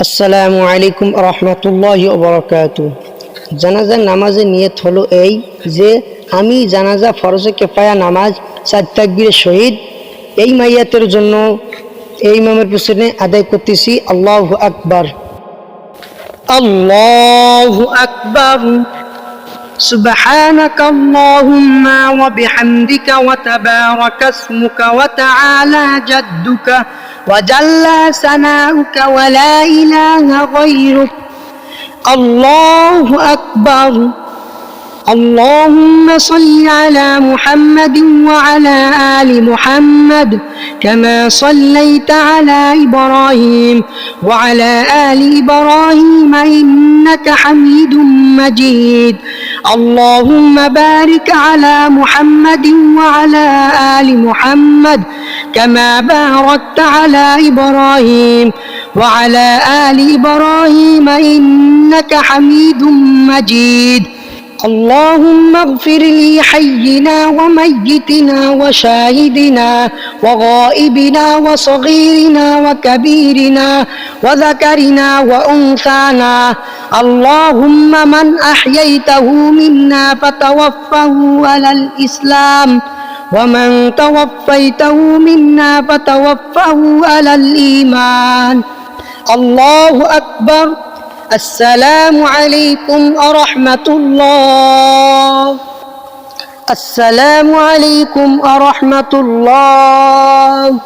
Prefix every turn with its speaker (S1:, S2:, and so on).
S1: আসসালামু আলাইকুম রহমতুল্লাহ বরকাত জানাজার নামাজের নিয়ত হলো এই যে আমি জানাজা ফরজে কেফায়া নামাজ চার তাকবীরের শহীদ এই মাইয়াতের জন্য এই ইমামের পিছনে আদায় করতেছি আল্লাহ আকবার আল্লাহ আকবার سبحانك اللهم وبحمدك وتبارك اسمك وتعالى جدك وجل ثناؤك ولا إله غيرك. الله أكبر. اللهم صل على محمد وعلى آل محمد كما صليت على إبراهيم وعلى آل إبراهيم إنك حميد مجيد. اللهم بارك على محمد وعلى آل محمد كما باركت على إبراهيم وعلى آل إبراهيم إنك حميد مجيد. اللهم اغفر لي حينا وميتنا وشاهدنا وغائبنا وصغيرنا وكبيرنا وذكرنا وأنثانا. اللهم من أحييته منا فتوفه على الإسلام. ومن توفيته منا فتوفه على الإيمان الله أكبر السلام عليكم ورحمة الله السلام عليكم ورحمة الله